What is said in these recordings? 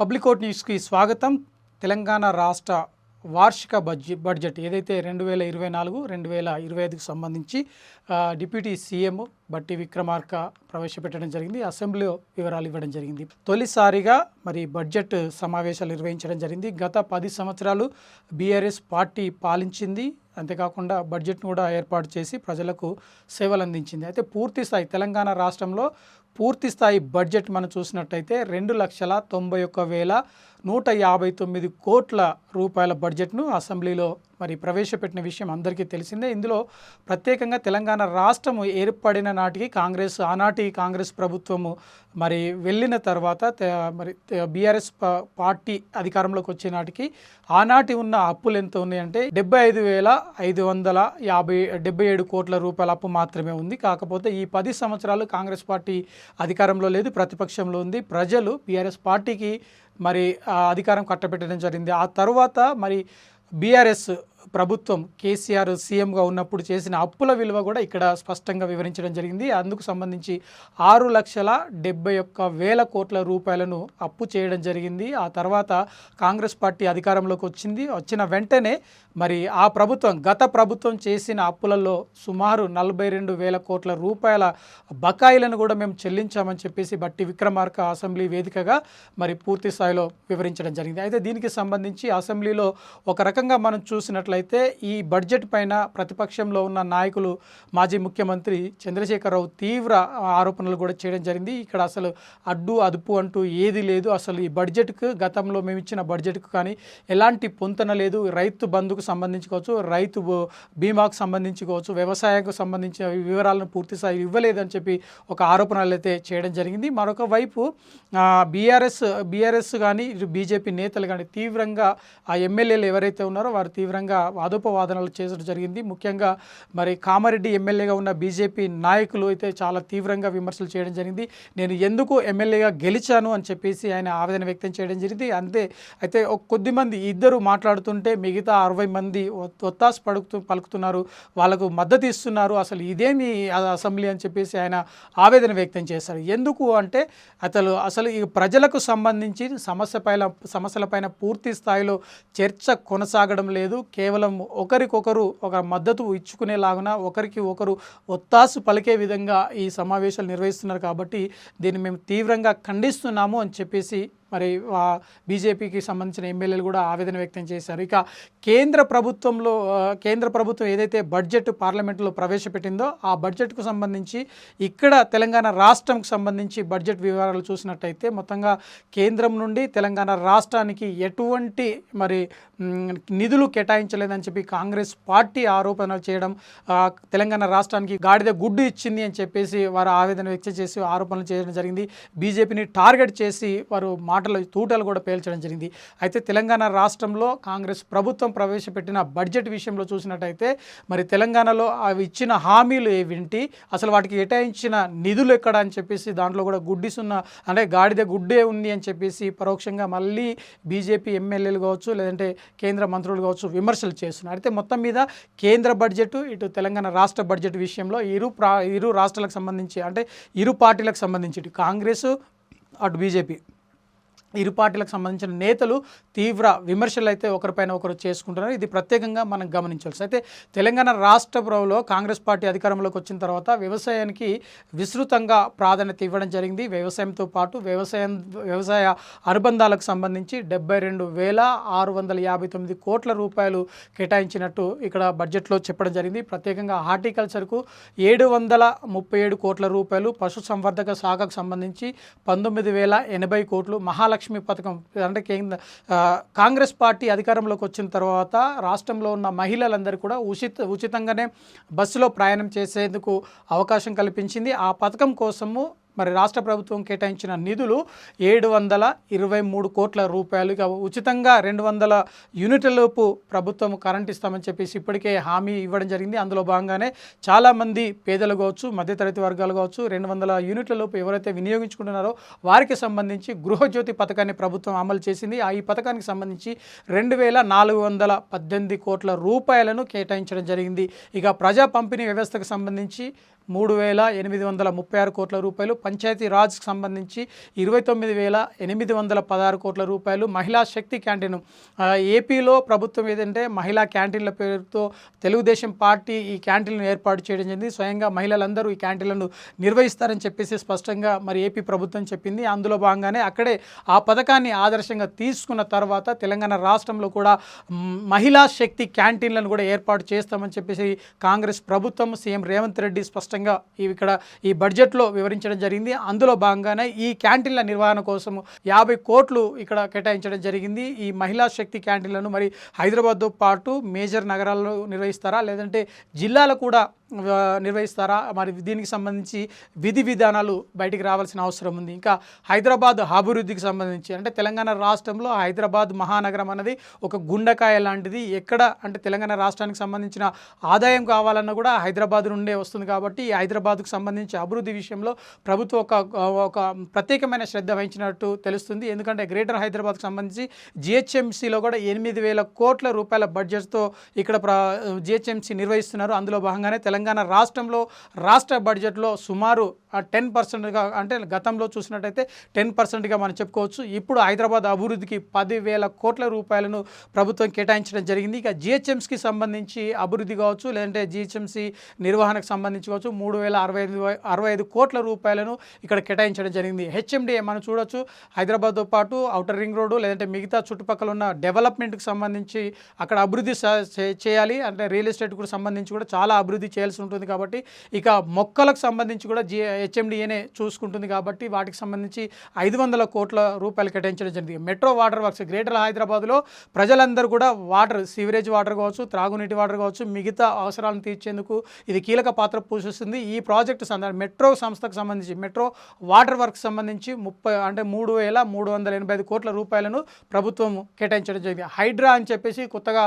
Public court న్యూస్కి స్వాగతం. తెలంగాణ రాష్ట్ర వార్షిక బడ్జెట్ బడ్జెట్ ఏదైతే రెండు వేల ఇరవై నాలుగు రెండు వేల ఇరవై ఐదుకు సంబంధించి డిప్యూటీ సీఎం బట్టి విక్రమార్క ప్రవేశపెట్టడం జరిగింది. అసెంబ్లీలో వివరాలు ఇవ్వడం జరిగింది. తొలిసారిగా మరి బడ్జెట్ సమావేశాలు నిర్వహించడం జరిగింది. గత పది సంవత్సరాలు బీఆర్ఎస్ పార్టీ పాలించింది. అంతేకాకుండా బడ్జెట్ను కూడా ఏర్పాటు చేసి ప్రజలకు సేవలు అందించింది. అయితే పూర్తి స్థాయి తెలంగాణ రాష్ట్రంలో పూర్తి స్థాయి బడ్జెట్ మనం చూసినట్టయితే రెండు లక్షల తొంభై ఒక్క వేల నూట యాభై తొమ్మిది కోట్ల రూపాయల బడ్జెట్ను అసెంబ్లీలో మరి ప్రవేశపెట్టిన విషయం అందరికీ తెలిసిందే. ఇందులో ప్రత్యేకంగా తెలంగాణ రాష్ట్రం ఏర్పడిన నాటికి కాంగ్రెస్ ఆనాటి కాంగ్రెస్ ప్రభుత్వము మరి వెళ్ళిన తర్వాత మరి బీఆర్ఎస్ పార్టీ అధికారంలోకి వచ్చే నాటికి ఆనాటి ఉన్న అప్పులు ఎంత ఉన్నాయంటే డెబ్బై ఐదు వేల ఐదు వందల యాభై డెబ్బై ఏడు కోట్ల రూపాయల అప్పు మాత్రమే ఉంది. కాకపోతే ఈ పది సంవత్సరాలు కాంగ్రెస్ పార్టీ అధికారంలో లేదు ప్రతిపక్షంలో ఉంది. ప్రజలు బీఆర్ఎస్ పార్టీకి మరి ఆ అధికారం కట్టబెట్టడం జరిగింది. ఆ తర్వాత మరి బీఆర్ఎస్ ప్రభుత్వం కేసీఆర్ సీఎంగా ఉన్నప్పుడు చేసిన అప్పుల విలువ కూడా ఇక్కడ స్పష్టంగా వివరించడం జరిగింది. అందుకు సంబంధించి ఆరు లక్షల డెబ్బై ఒక్క వేల కోట్ల రూపాయలను అప్పు చేయడం జరిగింది. ఆ తర్వాత కాంగ్రెస్ పార్టీ అధికారంలోకి వచ్చింది. వచ్చిన వెంటనే మరి ఆ ప్రభుత్వం గత ప్రభుత్వం చేసిన అప్పులలో సుమారు నలభై రెండు వేల కోట్ల రూపాయల బకాయిలను కూడా మేము చెల్లించామని చెప్పేసి బట్టి విక్రమార్క అసెంబ్లీ వేదికగా మరి పూర్తి స్థాయిలో వివరించడం జరిగింది. అయితే దీనికి సంబంధించి అసెంబ్లీలో ఒక రకంగా మనం చూసినట్లయితే ఈ బడ్జెట్ పైన ప్రతిపక్షంలో ఉన్న నాయకులు మాజీ ముఖ్యమంత్రి చంద్రశేఖరరావు తీవ్ర ఆరోపణలు కూడా చేయడం జరిగింది. ఇక్కడ అసలు అడ్డు అదుపు అంటూ ఏది లేదు. అసలు ఈ బడ్జెట్కు గతంలో మేము ఇచ్చిన బడ్జెట్కు కానీ ఎలాంటి పొంతన లేదు. రైతు బంధుకు సంబంధించి కావచ్చు రైతు బీమాకు సంబంధించి కావచ్చు వ్యవసాయకు సంబంధించిన వివరాలను పూర్తి స్థాయి ఇవ్వలేదని చెప్పి ఒక ఆరోపణలు అయితే చేయడం జరిగింది. మరొక వైపు బీఆర్ఎస్ బీఆర్ఎస్ కానీ బీజేపీ నేతలు కానీ తీవ్రంగా ఆ ఎమ్మెల్యేలు ఎవరైతే ఉన్నారో వారు తీవ్రంగా వాదోపవాదనలు చేయడం జరిగింది. ముఖ్యంగా మరి కామారెడ్డి ఎమ్మెల్యేగా ఉన్న బీజేపీ నాయకులు అయితే చాలా తీవ్రంగా విమర్శలు చేయడం జరిగింది. నేను ఎందుకు ఎమ్మెల్యేగా గెలిచాను అని చెప్పేసి ఆయన ఆవేదన వ్యక్తం చేయడం జరిగింది. అంతే అయితే కొద్దిమంది కొద్ది మంది ఇద్దరు మాట్లాడుతుంటే మిగతా అరవై మంది ఒత్తాసు పడుకుతూ పలుకుతున్నారు. వాళ్ళకు మద్దతు ఇస్తున్నారు. అసలు ఇదేమి అసెంబ్లీ అని చెప్పేసి ఆయన ఆవేదన వ్యక్తం చేశారు. ఎందుకు అంటే అతను అసలు ఈ ప్రజలకు సంబంధించి సమస్య పైన సమస్యలపైన పూర్తి స్థాయిలో చర్చ కొనసాగడం లేదు. కేవలం ఒకరికొకరు ఒక మద్దతు ఇచ్చుకునేలాగున ఒకరికి ఒకరు ఒత్తాసు పలికే విధంగా ఈ సమావేశాలు నిర్వహిస్తున్నారు కాబట్టి దీన్ని మేము తీవ్రంగా ఖండిస్తున్నాము అని చెప్పేసి మరి బీజేపీకి సంబంధించిన ఎమ్మెల్యేలు కూడా ఆవేదన వ్యక్తం చేశారు. ఇక కేంద్ర ప్రభుత్వంలో కేంద్ర ప్రభుత్వం ఏదైతే బడ్జెట్ పార్లమెంట్లో ప్రవేశపెట్టిందో ఆ బడ్జెట్కు సంబంధించి ఇక్కడ తెలంగాణ రాష్ట్రంకు సంబంధించి బడ్జెట్ వివరాలు చూసినట్టయితే మొత్తంగా కేంద్రం నుండి తెలంగాణ రాష్ట్రానికి ఎటువంటి మరి నిధులు కేటాయించలేదని చెప్పి కాంగ్రెస్ పార్టీ ఆరోపణలు చేయడం తెలంగాణ రాష్ట్రానికి గాడిద గుడ్డు ఇచ్చింది అని చెప్పేసి వారు ఆవేదన వ్యక్తం చేసి ఆరోపణలు చేయడం జరిగింది. బీజేపీని టార్గెట్ చేసి వారు మాటలు తూటలు కూడా పేల్చడం జరిగింది. అయితే తెలంగాణ రాష్ట్రంలో కాంగ్రెస్ ప్రభుత్వం ప్రవేశపెట్టిన బడ్జెట్ విషయంలో చూసినట్టయితే మరి తెలంగాణలో అవి ఇచ్చిన హామీలు ఏవింటి? అసలు వాటికి కేటాయించిన నిధులు ఎక్కడ అని చెప్పేసి దాంట్లో కూడా గుడ్డిసున్న అంటే గాడిద గుడ్డే ఉంది అని చెప్పేసి పరోక్షంగా మళ్ళీ బీజేపీ ఎమ్మెల్యేలు కావచ్చు లేదంటే కేంద్ర మంత్రులు కావచ్చు విమర్శలు చేస్తున్నారు. అయితే మొత్తం మీద కేంద్ర బడ్జెట్ ఇటు తెలంగాణ రాష్ట్ర బడ్జెట్ విషయంలో ఇరు ప్రా ఇరు రాష్ట్రాలకు సంబంధించి అంటే ఇరు పార్టీలకు సంబంధించి ఇటు కాంగ్రెస్ అటు బీజేపీ. ఇరు పార్టీలకు సంబంధించిన నేతలు తీవ్ర విమర్శలు అయితే ఒకరిపైన ఒకరు చేసుకుంటున్నారు. ఇది ప్రత్యేకంగా మనం గమనించాల్సి అయితే తెలంగాణ రాష్ట్రంలో కాంగ్రెస్ పార్టీ అధికారంలోకి వచ్చిన తర్వాత వ్యవసాయానికి విస్తృతంగా ప్రాధాన్యత ఇవ్వడం జరిగింది. వ్యవసాయంతో పాటు వ్యవసాయం వ్యవసాయ అనుబంధాలకు సంబంధించి డెబ్బై రెండు వేల ఆరు వందల యాభై తొమ్మిది కోట్ల రూపాయలు కేటాయించినట్టు ఇక్కడ బడ్జెట్లో చెప్పడం జరిగింది. ప్రత్యేకంగా హార్టికల్చర్కు ఏడు వందల ముప్పై ఏడు కోట్ల రూపాయలు పశు సంవర్ధక శాఖకు సంబంధించి పంతొమ్మిది వేల ఎనభై కోట్లు మహాలక్ష్మి పథకం అంటే కేంద్ర కాంగ్రెస్ పార్టీ అధికారంలోకి వచ్చిన తర్వాత రాష్ట్రంలో ఉన్న మహిళలందరూ కూడా ఉచిత ఉచితంగానే బస్సులో ప్రయాణం చేసేందుకు అవకాశం కల్పించింది. ఆ పథకం కోసము మరి రాష్ట్ర ప్రభుత్వం కేటాయించిన నిధులు ఏడు వందల ఇరవై మూడు కోట్ల రూపాయలు. ఇక ఉచితంగా రెండు వందల యూనిట్లలోపు ప్రభుత్వం కరెంట్ ఇస్తామని చెప్పేసి ఇప్పటికే హామీ ఇవ్వడం జరిగింది. అందులో భాగంగానే చాలామంది పేదలు కావచ్చు మధ్యతరగతి వర్గాలు కావచ్చు రెండు వందల యూనిట్లలోపు ఎవరైతే వినియోగించుకుంటున్నారో వారికి సంబంధించి గృహజ్యోతి పథకాన్ని ప్రభుత్వం అమలు చేసింది. ఆ ఈ పథకానికి సంబంధించి రెండు వేల నాలుగు వందల పద్దెనిమిది కోట్ల రూపాయలను కేటాయించడం జరిగింది. ఇక ప్రజా పంపిణీ వ్యవస్థకు సంబంధించి మూడు వేల ఎనిమిది వందల ముప్పై ఆరు కోట్ల రూపాయలు. పంచాయతీ రాజ్కి సంబంధించి ఇరవై తొమ్మిది వేల ఎనిమిది వందల పదహారు కోట్ల రూపాయలు మహిళా శక్తి క్యాంటీన్. ఏపీలో ప్రభుత్వం ఏదంటే మహిళా క్యాంటీన్ల పేరుతో తెలుగుదేశం పార్టీ ఈ క్యాంటీన్లను ఏర్పాటు చేయడం జరిగింది. స్వయంగా మహిళలందరూ ఈ క్యాంటీన్లను నిర్వహిస్తారని చెప్పేసి స్పష్టంగా మరి ఏపీ ప్రభుత్వం చెప్పింది. అందులో భాగంగానే అక్కడే ఆ పథకాన్ని ఆదర్శంగా తీసుకున్న తర్వాత తెలంగాణ రాష్ట్రంలో కూడా మహిళా శక్తి క్యాంటీన్లను కూడా ఏర్పాటు చేస్తామని చెప్పేసి కాంగ్రెస్ ప్రభుత్వం సీఎం రేవంత్ రెడ్డి స్పష్టంగా ఈ ఇక్కడ ఈ బడ్జెట్లో వివరించడం జరిగింది. అందులో భాగంగానే ఈ క్యాంటీన్ల నిర్వహణ కోసం యాభై కోట్లు ఇక్కడ కేటాయించడం జరిగింది. ఈ మహిళా శక్తి క్యాంటీన్లను మరి హైదరాబాద్తో పాటు మేజర్ నగరాల్లో నిర్వహిస్తారా? లేదంటే జిల్లాలో కూడా నిర్వహిస్తారా? మరి దీనికి సంబంధించి విధి విధానాలు బయటికి రావాల్సిన అవసరం ఉంది. ఇంకా హైదరాబాద్ అభివృద్ధికి సంబంధించి అంటే తెలంగాణ రాష్ట్రంలో హైదరాబాద్ మహానగరం అనేది ఒక గుండెకాయ లాంటిది. ఎక్కడ అంటే తెలంగాణ రాష్ట్రానికి సంబంధించిన ఆదాయం కావాలన్నా కూడా హైదరాబాద్ నుండే వస్తుంది కాబట్టి ఈ హైదరాబాద్కు సంబంధించి అభివృద్ధి విషయంలో ప్రభుత్వం ఒక ఒక ప్రత్యేకమైన శ్రద్ధ వహించినట్టు తెలుస్తుంది. ఎందుకంటే గ్రేటర్ హైదరాబాద్కు సంబంధించి జిహెచ్ఎంసీలో కూడా ఎనిమిది వేల కోట్ల రూపాయల బడ్జెట్తో ఇక్కడ ప్ర జిహెచ్ఎంసీ నిర్వహిస్తున్నారు. అందులో భాగంగానే తెలంగాణ తెలంగాణ రాష్ట్రంలో రాష్ట్ర బడ్జెట్లో సుమారు టెన్ పర్సెంట్గా అంటే గతంలో చూసినట్టయితే టెన్ పర్సెంట్గా మనం చెప్పుకోవచ్చు. ఇప్పుడు హైదరాబాద్ అభివృద్ధికి పదివేల కోట్ల రూపాయలను ప్రభుత్వం కేటాయించడం జరిగింది. ఇక జిహెచ్ఎంసీకి సంబంధించి అభివృద్ధి కావచ్చు లేదంటే జిహెచ్ఎంసీ నిర్వహణకు సంబంధించి కావచ్చు మూడు వేల అరవై ఐదు అరవై ఐదు కోట్ల రూపాయలను ఇక్కడ కేటాయించడం జరిగింది. హెచ్ఎండిఏ మనం చూడొచ్చు? హైదరాబాద్తో పాటు అవుటర్ రింగ్ రోడ్డు లేదంటే మిగతా చుట్టుపక్కల ఉన్న డెవలప్మెంట్కి సంబంధించి అక్కడ అభివృద్ధి చేయాలి. అంటే రియల్ ఎస్టేట్ కూడా సంబంధించి కూడా చాలా అభివృద్ధి చేయాలి. చేయాల్సి ఉంటుంది కాబట్టి ఇక మొక్కలకు సంబంధించి కూడా జి హెచ్ఎండిఏనే చూసుకుంటుంది కాబట్టి వాటికి సంబంధించి ఐదు వందల కోట్ల రూపాయలు కేటాయించడం జరిగింది. మెట్రో వాటర్ వర్క్స్ గ్రేటర్ హైదరాబాద్లో ప్రజలందరూ కూడా వాటర్ సీవరేజ్ వాటర్ కావచ్చు త్రాగునీటి వాటర్ కావచ్చు మిగతా అవసరాలను తీర్చేందుకు ఇది కీలక పాత్ర పోషిస్తుంది. ఈ ప్రాజెక్టు మెట్రో సంస్థకు సంబంధించి మెట్రో వాటర్ వర్క్ సంబంధించి ముప్పై అంటే మూడు వేల మూడు వందల ఎనభై ఐదు కోట్ల రూపాయలను ప్రభుత్వం కేటాయించడం జరిగింది. హైడ్రా అని చెప్పేసి కొత్తగా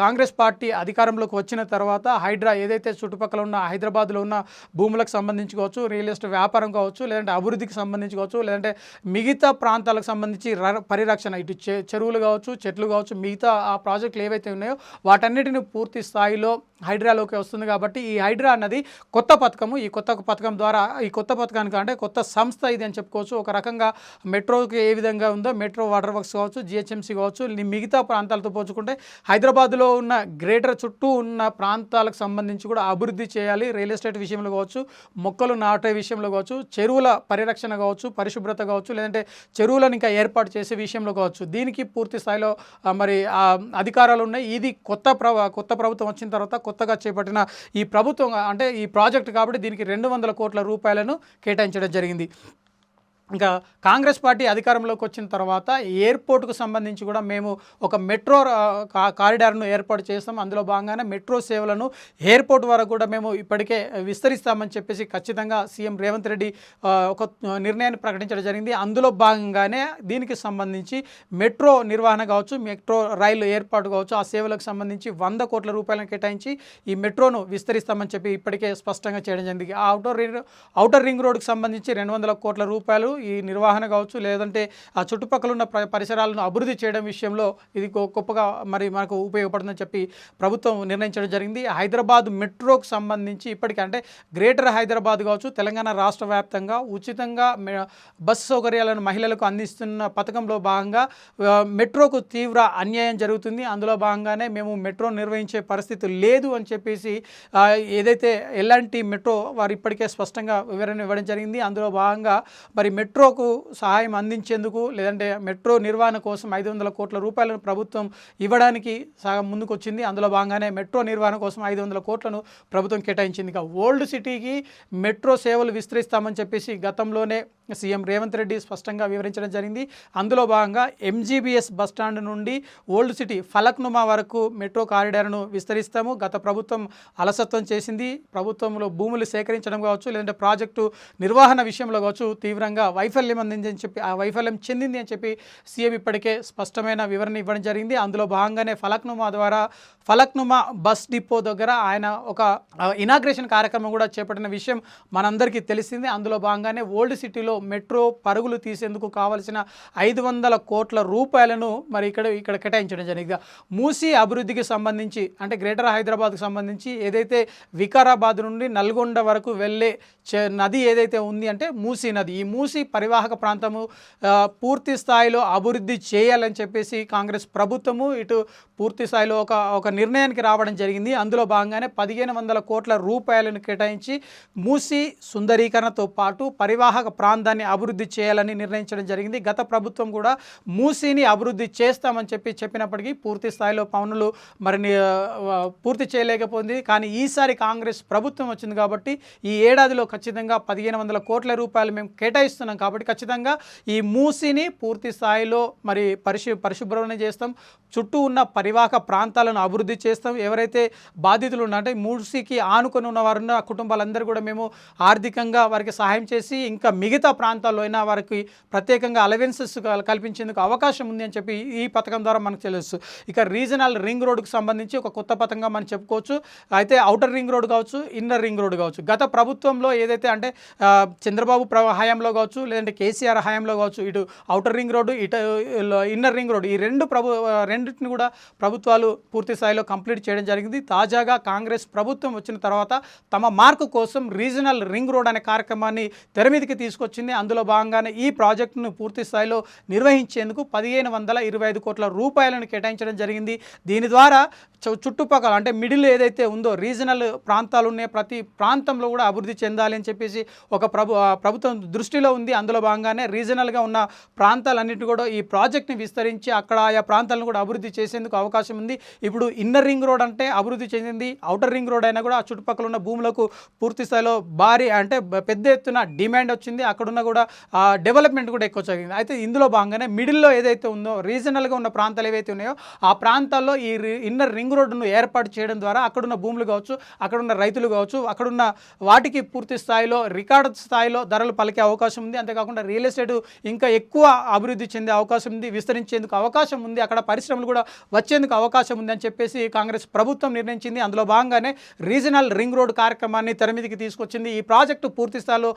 కాంగ్రెస్ పార్టీ అధికారంలోకి వచ్చిన తర్వాత హైడ్రా ఏదైతే చుట్టుపక్కల ఉన్న హైదరాబాద్లో ఉన్న భూములకు సంబంధించి కావచ్చు రియల్ ఎస్టేట్ వ్యాపారం కావచ్చు లేదంటే అభివృద్ధికి సంబంధించి కావచ్చు లేదంటే మిగతా ప్రాంతాలకు సంబంధించి ర- పరిరక్షణ ఇటు చె- చెరువులు కావచ్చు చెట్లు కావచ్చు మిగతా ఆ ప్రాజెక్టులు ఏవైతే ఉన్నాయో వాటన్నిటిని పూర్తి స్థాయిలో హైడ్రాలోకి వస్తుంది కాబట్టి ఈ హైడ్రా అన్నది కొత్త పథకము. ఈ కొత్త పథకం ద్వారా ఈ కొత్త పథకానికి అంటే కొత్త సంస్థ ఇది అని చెప్పుకోవచ్చు. ఒక రకంగా మెట్రోకి ఏ విధంగా ఉందో మెట్రో వాటర్ వర్క్స్ కావచ్చు జిహెచ్ఎంసీ కావచ్చు మిగతా ప్రాంతాలతో పోల్చుకుంటే హైదరాబాద్లో ఉన్న గ్రేటర్ చుట్టూ ఉన్న ప్రాంతాలకు సంబంధించి కూడా అభివృద్ధి చేయాలి రియల్ ఎస్టేట్ విషయంలో కావచ్చు మొక్కలు నాటే విషయంలో కావచ్చు చెరువుల పరిరక్షణ కావచ్చు పరిశుభ్రత కావచ్చు లేదంటే చెరువులను ఇంకా ఏర్పాటు చేసే విషయంలో కావచ్చు. దీనికి పూర్తి స్థాయిలో మరి అధికారాలు ఉన్నాయి. ఇది కొత్త ప్ర కొత్త ప్రభుత్వం వచ్చిన తర్వాత కొత్తగా చేపట్టిన ఈ ప్రభుత్వం అంటే ఈ ప్రాజెక్ట్ కాబట్టి దీనికి రెండు వందల కోట్ల రూపాయలను కేటాయించడం జరిగింది. ఇంకా కాంగ్రెస్ పార్టీ అధికారంలోకి వచ్చిన తర్వాత ఎయిర్పోర్ట్కు సంబంధించి కూడా మేము ఒక మెట్రో కా- కారిడార్ను ఏర్పాటు చేస్తాం. అందులో భాగంగానే మెట్రో సేవలను ఎయిర్పోర్ట్ వరకు కూడా మేము ఇప్పటికే విస్తరిస్తామని చెప్పేసి ఖచ్చితంగా సీఎం రేవంత్ రెడ్డి ఒక నిర్ణయాన్ని ప్రకటించడం జరిగింది. అందులో భాగంగానే దీనికి సంబంధించి మెట్రో నిర్వహణ కావచ్చు మెట్రో రైలు ఏర్పాటు కావచ్చు ఆ సేవలకు సంబంధించి వంద కోట్ల రూపాయలను కేటాయించి ఈ మెట్రోను విస్తరిస్తామని చెప్పి ఇప్పటికే స్పష్టంగా చేయడం జరిగింది. ఆ అవుటర్ రింగ్ అవుటర్ రింగ్ రోడ్కు సంబంధించి రెండు వందల కోట్ల రూపాయలు ఈ నిర్వహణ కావచ్చు లేదంటే ఆ చుట్టుపక్కల ఉన్న పరిసరాలను అభివృద్ధి చేయడం విషయంలో ఇది గొప్పగా మరి మనకు ఉపయోగపడుతుందని చెప్పి ప్రభుత్వం నిర్ణయించడం జరిగింది. హైదరాబాద్ మెట్రోకు సంబంధించి ఇప్పటికీ అంటే గ్రేటర్ హైదరాబాద్ కావచ్చు తెలంగాణ రాష్ట్ర వ్యాప్తంగా ఉచితంగా బస్సు సౌకర్యాలను మహిళలకు అందిస్తున్న పథకంలో భాగంగా మెట్రోకు తీవ్ర అన్యాయం జరుగుతుంది. అందులో భాగంగానే మేము మెట్రో నిర్వహించే పరిస్థితి లేదు అని చెప్పేసి ఏదైతే ఎలాంటి మెట్రో వారు ఇప్పటికే స్పష్టంగా వివరణ ఇవ్వడం జరిగింది. అందులో భాగంగా మరి మెట్రోకు సహాయం అందించేందుకు లేదంటే మెట్రో నిర్వహణ కోసం ఐదు వందల కోట్ల రూపాయలను ప్రభుత్వం ఇవ్వడానికి సగం ముందుకొచ్చింది. అందులో భాగంగానే మెట్రో నిర్వహణ కోసం ఐదు వందల కోట్లను ప్రభుత్వం కేటాయించింది. ఇక ఓల్డ్ సిటీకి మెట్రో సేవలు విస్తరిస్తామని చెప్పేసి గతంలోనే సీఎం రేవంత్ రెడ్డి స్పష్టంగా వివరించడం జరిగింది. అందులో భాగంగా ఎంజీబీఎస్ బస్టాండ్ నుండి ఓల్డ్ సిటీ ఫలక్నుమా వరకు మెట్రో కారిడార్ను విస్తరిస్తాము. గత ప్రభుత్వం అలసత్వం చేసింది. ప్రభుత్వంలో భూములు సేకరించడం కావచ్చు లేదంటే ప్రాజెక్టు నిర్వహణ విషయంలో కావచ్చు తీవ్రంగా వైఫల్యం అందింది అని చెప్పి ఆ వైఫల్యం చెందింది అని చెప్పి సీఎం ఇప్పటికే స్పష్టమైన వివరణ ఇవ్వడం జరిగింది. అందులో భాగంగానే ఫలక్నుమా ద్వారా ఫలక్నుమా బస్ డిపో దగ్గర ఆయన ఒక ఇనాగ్రేషన్ కార్యక్రమం కూడా చేపట్టిన విషయం మనందరికీ తెలిసింది. అందులో భాగంగానే ఓల్డ్ సిటీలో మెట్రో పరుగులు తీసేందుకు కావలసిన ఐదు వందల కోట్ల రూపాయలను మరి ఇక్కడ ఇక్కడ కేటాయించడం జరిగింది. మూసీ అభివృద్ధికి సంబంధించి అంటే గ్రేటర్ హైదరాబాద్కు సంబంధించి ఏదైతే వికారాబాద్ నుండి నల్గొండ వరకు వెళ్ళే నది ఏదైతే ఉంది అంటే మూసీ నది. ఈ మూసీ పరివాహక ప్రాంతము పూర్తి స్థాయిలో అభివృద్ధి చేయాలని చెప్పేసి కాంగ్రెస్ ప్రభుత్వము ఇటు పూర్తి స్థాయిలో ఒక ఒక నిర్ణయానికి రావడం జరిగింది. అందులో భాగంగానే పదిహేను వందల కోట్ల రూపాయలను కేటాయించి మూసి సుందరీకరణతో పాటు పరివాహక ప్రాంతాన్ని అభివృద్ధి చేయాలని నిర్ణయించడం జరిగింది. గత ప్రభుత్వం కూడా మూసీని అభివృద్ధి చేస్తామని చెప్పి చెప్పినప్పటికీ పూర్తి స్థాయిలో పనులు మరి పూర్తి చేయలేకపోయింది. కానీ ఈసారి కాంగ్రెస్ ప్రభుత్వం వచ్చింది కాబట్టి ఈ ఏడాదిలో ఖచ్చితంగా పదిహేను వందల కోట్ల రూపాయలు మేము కేటాయిస్తున్నాం. కాబట్టి ఖచ్చితంగా ఈ మూసిని పూర్తి స్థాయిలో మరి పరిశు పరిశుభ్రమణ చేస్తాం. చుట్టూ ఉన్న పరివాహక ప్రాంతాలను అభివృద్ధి చేస్తాం. ఎవరైతే బాధితులు ఉన్నారంటే అంటే మూసీకి ఆనుకొని ఉన్న వారు ఉన్న కుటుంబాలందరూ కూడా మేము ఆర్థికంగా వారికి సహాయం చేసి ఇంకా మిగతా ప్రాంతాల్లో అయినా వారికి ప్రత్యేకంగా అలవెన్సెస్ కల్పించేందుకు అవకాశం ఉంది అని చెప్పి ఈ పథకం ద్వారా మనకు తెలుసు. ఇక రీజనల్ రింగ్ రోడ్డుకు సంబంధించి ఒక కొత్త పథకంగా మనం చెప్పుకోవచ్చు. అయితే అవుటర్ రింగ్ రోడ్ కావచ్చు ఇన్నర్ రింగ్ రోడ్ కావచ్చు. గత ప్రభుత్వంలో ఏదైతే అంటే చంద్రబాబు ప్ర హయాంలో కావచ్చు లేదంటే కేసీఆర్ హయాంలో కావచ్చు ఇటు అవుటర్ రింగ్ రోడ్డు ఇటు ఇన్నర్ రింగ్ రోడ్డు ఈ రెండు ప్రభు రెండింటిని కూడా ప్రభుత్వాలు పూర్తి స్థాయిలో కంప్లీట్ చేయడం జరిగింది. తాజాగా కాంగ్రెస్ ప్రభుత్వం వచ్చిన తర్వాత తమ మార్కు కోసం రీజనల్ రింగ్ రోడ్ అనే కార్యక్రమాన్ని తెరమీదికి తీసుకొచ్చింది. అందులో భాగంగానే ఈ ప్రాజెక్టును పూర్తి స్థాయిలో నిర్వహించేందుకు పదిహేను వందల ఇరవై ఐదు కోట్ల రూపాయలను కేటాయించడం జరిగింది. దీని ద్వారా చు- చుట్టుపక్కల అంటే మిడిల్ ఏదైతే ఉందో రీజనల్ ప్రాంతాలు ఉన్నాయో ప్రతి ప్రాంతంలో కూడా అభివృద్ధి చెందాలి అని చెప్పేసి ఒక ప్రభు ప్రభుత్వం దృష్టిలో ఉంది. అందులో భాగంగానే రీజనల్గా ఉన్న ప్రాంతాలన్నింటినీ కూడా ఈ ప్రాజెక్ట్ని విస్తరించి అక్కడ ఆయా ప్రాంతాలను కూడా అభివృద్ధి చేసేందుకు అవకాశం ఉంది. ఇప్పుడు ఇన్నర్ రింగ్ రోడ్ అంటే అభివృద్ధి చెందింది. అవుటర్ రింగ్ రోడ్ అయినా కూడా ఆ చుట్టుపక్కల ఉన్న భూములకు పూర్తి స్థాయిలో భారీ అంటే పెద్ద ఎత్తున డిమాండ్ వచ్చింది. అక్కడున్న కూడా డెవలప్మెంట్ కూడా ఎక్కువ జరిగింది. అయితే ఇందులో భాగంగానే మిడిల్లో ఏదైతే ఉందో రీజనల్గా ఉన్న ప్రాంతాలు ఏవైతే ఉన్నాయో ఆ ప్రాంతాల్లో ఈ రి- ఇన్నర్ రింగ్ రోడ్డును ఏర్పాటు చేయడం ద్వారా అక్కడున్న భూములు కావచ్చు అక్కడున్న రైతులు కావచ్చు అక్కడున్న వాటికి పూర్తి స్థాయిలో రికార్డ్ స్థాయిలో ధరలు పలికే అవకాశం ఉంది. అంతేకాకుండా రియల్ ఎస్టేట్ ఇంకా ఎక్కువ అభివృద్ధి చెందే అవకాశం ఉంది విస్తరించేందుకు అవకాశం ఉంది అక్కడ పరిశ్రమలు కూడా వచ్చేందుకు అవకాశం ఉంది అని చెప్పేసి కాంగ్రెస్ ప్రభుత్వం నిర్ణయించింది. అందులో భాగంగానే రీజనల్ రింగ్ రోడ్ కార్యక్రమాన్ని తెర మీదకి తీసుకొచ్చింది. ఈ ప్రాజెక్టు పూర్తి స్థాయిలో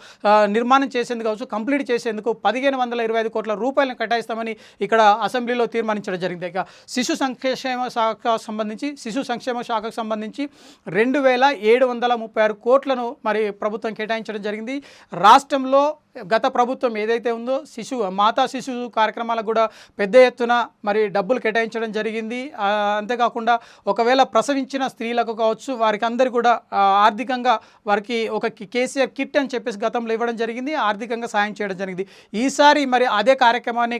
నిర్మాణం చేసేందుకు కావచ్చు కంప్లీట్ చేసేందుకు పదిహేను వందల ఇరవై ఐదు కోట్ల రూపాయలను కేటాయిస్తామని ఇక్కడ అసెంబ్లీలో తీర్మానించడం జరిగింది. ఇక శిశు సంక్షేమ శాఖ సంబంధించి శిశు సంక్షేమ శాఖకు సంబంధించి రెండు వేల ఏడు వందల ముప్పై ఆరు కోట్లను మరి ప్రభుత్వం కేటాయించడం జరిగింది. రాష్ట్రంలో గత ప్రభుత్వం ఏదైతే ఉందో శిశు మాతా శిశు కార్యక్రమాలకు కూడా పెద్ద ఎత్తున మరి డబ్బులు కేటాయించడం జరిగింది. అంతేకాకుండా ఒకవేళ ప్రసవించిన స్త్రీలకు కావచ్చు వారికి అందరు కూడా ఆర్థికంగా వారికి ఒక కేసీఆర్ కిట్ అని చెప్పేసి గతంలో ఇవ్వడం జరిగింది ఆర్థికంగా సాయం చేయడం జరిగింది. ఈసారి మరి అదే కార్యక్రమాన్ని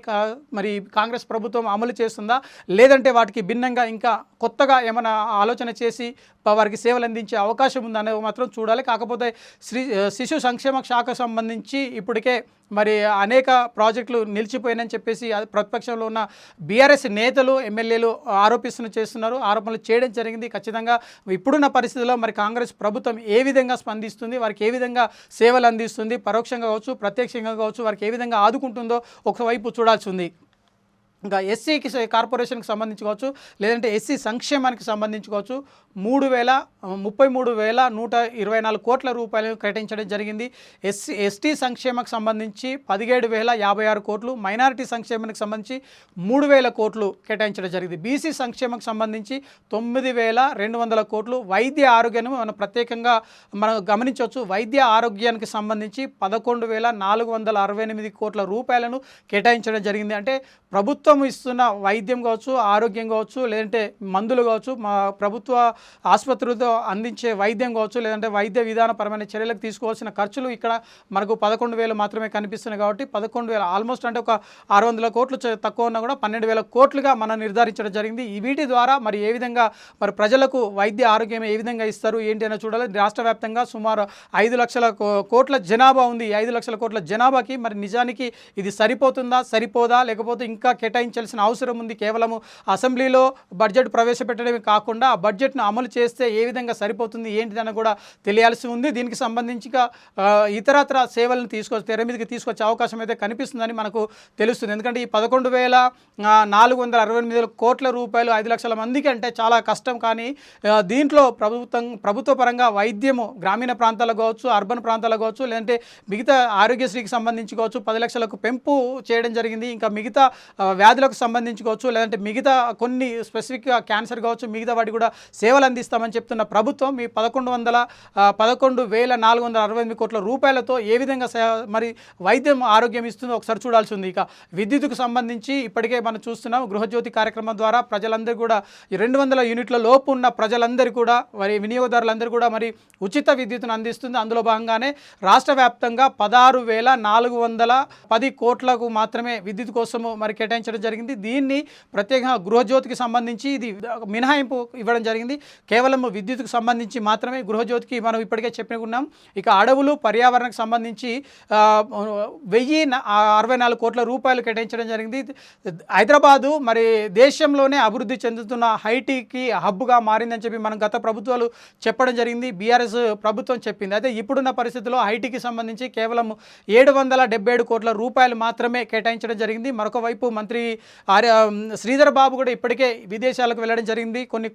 మరి కాంగ్రెస్ ప్రభుత్వం అమలు చేస్తుందా? లేదంటే వాటికి భిన్నంగా ఇంకా కొత్తగా ఏమైనా ఆలోచన చేసి వారికి సేవలు అందించే అవకాశం ఉందనేది మాత్రం చూడాలి. కాకపోతే శ్రీ శిశు సంక్షేమ శాఖ సంబంధించి ఇప్పటికే మరి అనేక ప్రాజెక్టులు నిలిచిపోయినని చెప్పేసి ప్రతిపక్షంలో ఉన్న బీఆర్ఎస్ నేతలు ఎమ్మెల్యేలు ఆరోపిస్తున్న చేస్తున్నారు. ఆరోపణలు చేయడం జరిగింది. ఖచ్చితంగా ఇప్పుడున్న పరిస్థితుల్లో మరి కాంగ్రెస్ ప్రభుత్వం ఏ విధంగా స్పందిస్తుంది? వారికి ఏ విధంగా సేవలు అందిస్తుంది? పరోక్షంగా కావచ్చు ప్రత్యక్షంగా కావచ్చు వారికి ఏ విధంగా ఆదుకుంటుందో ఒకవైపు చూడాల్సి ఉంది. ఇంకా ఎస్సీకి కార్పొరేషన్కి సంబంధించి కావచ్చు లేదంటే ఎస్సీ సంక్షేమానికి సంబంధించి కావచ్చు మూడు వేల ముప్పై మూడు వేల నూట ఇరవై నాలుగు కోట్ల రూపాయలు కేటాయించడం జరిగింది. ఎస్సీ ఎస్టీ సంక్షేమకు సంబంధించి పదిహేడు వేల యాభై ఆరు కోట్లు మైనారిటీ సంక్షేమానికి సంబంధించి మూడు వేల కోట్లు కేటాయించడం జరిగింది. బీసీ సంక్షేమకు సంబంధించి తొమ్మిది వేల రెండు వందల కోట్లు వైద్య ఆరోగ్యాన్ని మనం ప్రత్యేకంగా మనం గమనించవచ్చు. వైద్య ఆరోగ్యానికి సంబంధించి పదకొండు వేల నాలుగు వందల అరవై ఎనిమిది కోట్ల రూపాయలను కేటాయించడం జరిగింది. అంటే ప్రభుత్వం ఇస్తున్న వైద్యం కావచ్చు ఆరోగ్యం కావచ్చు లేదంటే మందులు కావచ్చు మా ప్రభుత్వ ఆసుపత్రులతో అందించే వైద్యం కావచ్చు లేదంటే వైద్య విధానపరమైన చర్యలకు తీసుకోవాల్సిన ఖర్చులు ఇక్కడ మనకు పదకొండు వేలు మాత్రమే కనిపిస్తున్నాయి కాబట్టి పదకొండు వేల ఆల్మోస్ట్ అంటే ఒక ఆరు వందల కోట్లు తక్కువ ఉన్నా కూడా పన్నెండు వేల కోట్లుగా మనం నిర్ధారించడం జరిగింది. ఈ వీటి ద్వారా మరి ఏ విధంగా మరి ప్రజలకు వైద్య ఆరోగ్యం ఏ విధంగా ఇస్తారు ఏంటి అని చూడాలి. రాష్ట్ర వ్యాప్తంగా సుమారు ఐదు లక్షల కోట్ల జనాభా ఉంది. ఐదు లక్షల కోట్ల జనాభాకి మరి నిజానికి ఇది సరిపోతుందా సరిపోదా లేకపోతే ఇంకా కేటాయి కేటాయించాల్సిన అవసరం ఉంది. కేవలము అసెంబ్లీలో బడ్జెట్ ప్రవేశపెట్టడమే కాకుండా ఆ బడ్జెట్ను అమలు చేస్తే ఏ విధంగా సరిపోతుంది ఏంటిదని కూడా తెలియాల్సి ఉంది. దీనికి సంబంధించి ఇతరత్ర సేవలను తీసుకొచ్చి తెర మీదకి తీసుకొచ్చే అవకాశం అయితే కనిపిస్తుందని మనకు తెలుస్తుంది. ఎందుకంటే ఈ పదకొండు వేల నాలుగు వందల అరవై ఎనిమిది కోట్ల రూపాయలు ఐదు లక్షల మందికి అంటే చాలా కష్టం. కానీ దీంట్లో ప్రభుత్వం ప్రభుత్వ పరంగా వైద్యము గ్రామీణ ప్రాంతాలకు కావచ్చు అర్బన్ ప్రాంతాలకు కావచ్చు లేదంటే మిగతా ఆరోగ్యశ్రీకి సంబంధించి కావచ్చు పది లక్షలకు పెంపు చేయడం జరిగింది. ఇంకా మిగతా వ్యాధులకు సంబంధించి కావచ్చు లేదంటే మిగతా కొన్ని స్పెసిఫిక్గా క్యాన్సర్ కావచ్చు మిగతా వాటి కూడా సేవలు అందిస్తామని చెప్తున్న ప్రభుత్వం ఈ పదకొండు వందల పదకొండు వేల నాలుగు వందల అరవై ఎనిమిది కోట్ల రూపాయలతో ఏ విధంగా మరి వైద్యం ఆరోగ్యం ఇస్తుందో ఒకసారి చూడాల్సి ఉంది. ఇక విద్యుత్కు సంబంధించి ఇప్పటికే మనం చూస్తున్నాం గృహజ్యోతి కార్యక్రమం ద్వారా ప్రజలందరూ కూడా ఈ రెండు వందల యూనిట్ల లోపు ఉన్న ప్రజలందరూ కూడా మరి వినియోగదారులందరూ కూడా మరి ఉచిత విద్యుత్తును అందిస్తుంది. అందులో భాగంగానే రాష్ట్ర వ్యాప్తంగా పదహారు వేల నాలుగు వందల పది కోట్లకు మాత్రమే విద్యుత్ కోసము మరి కేటాయించడం జరిగింది. దీన్ని ప్రత్యేకంగా గృహజ్యోతికి సంబంధించి ఇది మినహాయింపు ఇవ్వడం జరిగింది. కేవలం విద్యుత్కు సంబంధించి మాత్రమే గృహజ్యోతికి మనం ఇప్పటికే చెప్పుకున్నాం ఇక అడవులు పర్యావరణకు సంబంధించి వెయ్యి అరవై నాలుగు కోట్ల రూపాయలు కేటాయించడం జరిగింది. హైదరాబాదు మరి దేశంలోనే అభివృద్ధి చెందుతున్న హైటీకి హబ్గా మారిందని చెప్పి మనం గత ప్రభుత్వాలు చెప్పడం జరిగింది. బీఆర్ఎస్ ప్రభుత్వం చెప్పింది. అయితే ఇప్పుడున్న పరిస్థితుల్లో ఐటీకి సంబంధించి కేవలం ఏడు వందల ఏడు కోట్ల రూపాయలు మాత్రమే కేటాయించడం జరిగింది. మరొక వైపు మంత్రి ఆర్య శ్రీధర్ బాబు కూడా ఇప్పటికే విదేశాలకు వెళ్ళడం జరిగింది. కొన్ని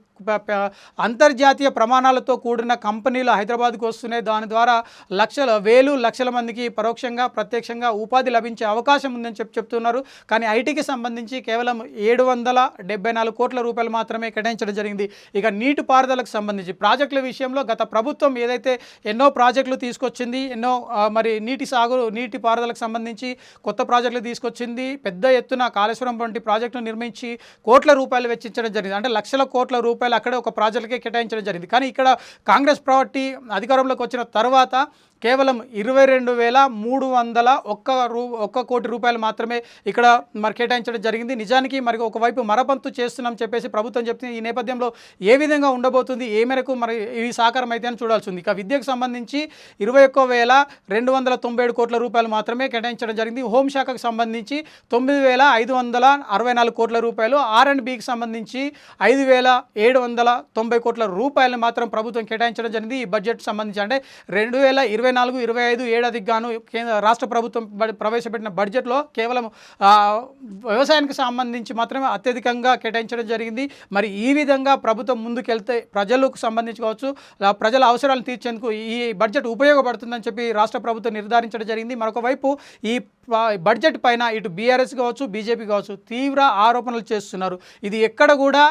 అంతర్జాతీయ ప్రమాణాలతో కూడిన కంపెనీలు హైదరాబాద్కు వస్తున్నాయి. దాని ద్వారా లక్షల వేలు లక్షల మందికి పరోక్షంగా ప్రత్యక్షంగా ఉపాధి లభించే అవకాశం ఉందని చెప్పి చెప్తున్నారు. కానీ ఐటీకి సంబంధించి కేవలం ఏడు వందల డెబ్బై నాలుగు కోట్ల రూపాయలు మాత్రమే కేటాయించడం జరిగింది. ఇక నీటి పారుదలకు సంబంధించి ప్రాజెక్టుల విషయంలో గత ప్రభుత్వం ఏదైతే ఎన్నో ప్రాజెక్టులు తీసుకొచ్చింది ఎన్నో మరి నీటి సాగు నీటి పారుదలకు సంబంధించి కొత్త ప్రాజెక్టులు తీసుకొచ్చింది పెద్ద ఎత్తున కాళేశ్వరం వంటి ప్రాజెక్టును నిర్మించి కోట్ల రూపాయలు వెచ్చించడం జరిగింది. అంటే లక్షల కోట్ల రూపాయలు అక్కడే ఒక ప్రాజెక్టుకే కేటాయించడం జరిగింది. కానీ ఇక్కడ కాంగ్రెస్ పార్టీ అధికారంలోకి వచ్చిన తర్వాత కేవలం ఇరవై రెండు వేల మూడు వందల ఒక్క రూ ఒక్క కోటి రూపాయలు మాత్రమే ఇక్కడ మరి కేటాయించడం జరిగింది. నిజానికి మరి ఒకవైపు మరపంతు చేస్తున్నాం చెప్పేసి ప్రభుత్వం చెప్తుంది. ఈ నేపథ్యంలో ఏ విధంగా ఉండబోతుంది? ఏ మేరకు మరి ఈ సాకారం అయితే అని చూడాల్సి ఉంది ఇక విద్యకు సంబంధించి ఇరవై ఒక్క వేల రెండు వందల తొంభై ఏడు కోట్ల రూపాయలు మాత్రమే కేటాయించడం జరిగింది. హోంశాఖకు సంబంధించి తొమ్మిది వేల ఐదు వందల అరవై నాలుగు కోట్ల రూపాయలు ఆర్ అండ్ బికి సంబంధించి ఐదు వేల ఏడు వందల తొంభై కోట్ల రూపాయలు మాత్రం ప్రభుత్వం కేటాయించడం జరిగింది. ఈ బడ్జెట్ సంబంధించి అంటే రెండు వేల ఇరవై నాలుగు ఇరవై ఐదు ఏడాదికి గాను కేంద్ర రాష్ట్ర ప్రభుత్వం బ- ప్రవేశపెట్టిన బడ్జెట్లో కేవలం వ్యవసాయానికి సంబంధించి మాత్రమే అత్యధికంగా కేటాయించడం జరిగింది. మరి ఈ విధంగా ప్రభుత్వం ముందుకెళ్తే ప్రజలకు సంబంధించి కావచ్చు ప్రజల అవసరాలు తీర్చేందుకు ఈ బడ్జెట్ ఉపయోగపడుతుందని చెప్పి రాష్ట్ర ప్రభుత్వం నిర్ధారించడం జరిగింది. మరొక వైపు ఈ బడ్జెట్ పైన ఇటు బీఆర్ఎస్ కావచ్చు బీజేపీ కావచ్చు తీవ్ర ఆరోపణలు చేస్తున్నారు. ఇది ఎక్కడ కూడా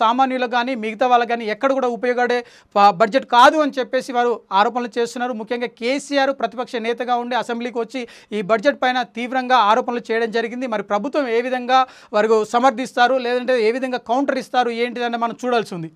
సామాన్యులకు కానీ మిగతా వాళ్ళకి కానీ ఎక్కడ కూడా ఉపయోగపడే బడ్జెట్ కాదు అని చెప్పేసి వారు ఆరోపణలు చేస్తున్నారు. ముఖ్యంగా కేసీఆర్ ప్రతిపక్ష నేతగా ఉండి అసెంబ్లీకి వచ్చి ఈ బడ్జెట్ పైన తీవ్రంగా ఆరోపణలు చేయడం జరిగింది. మరి ప్రభుత్వం ఏ విధంగా వారు సమర్థిస్తారు? లేదంటే ఏ విధంగా కౌంటర్ ఇస్తారు? ఏంటిదని మనం చూడాల్సి ఉంది.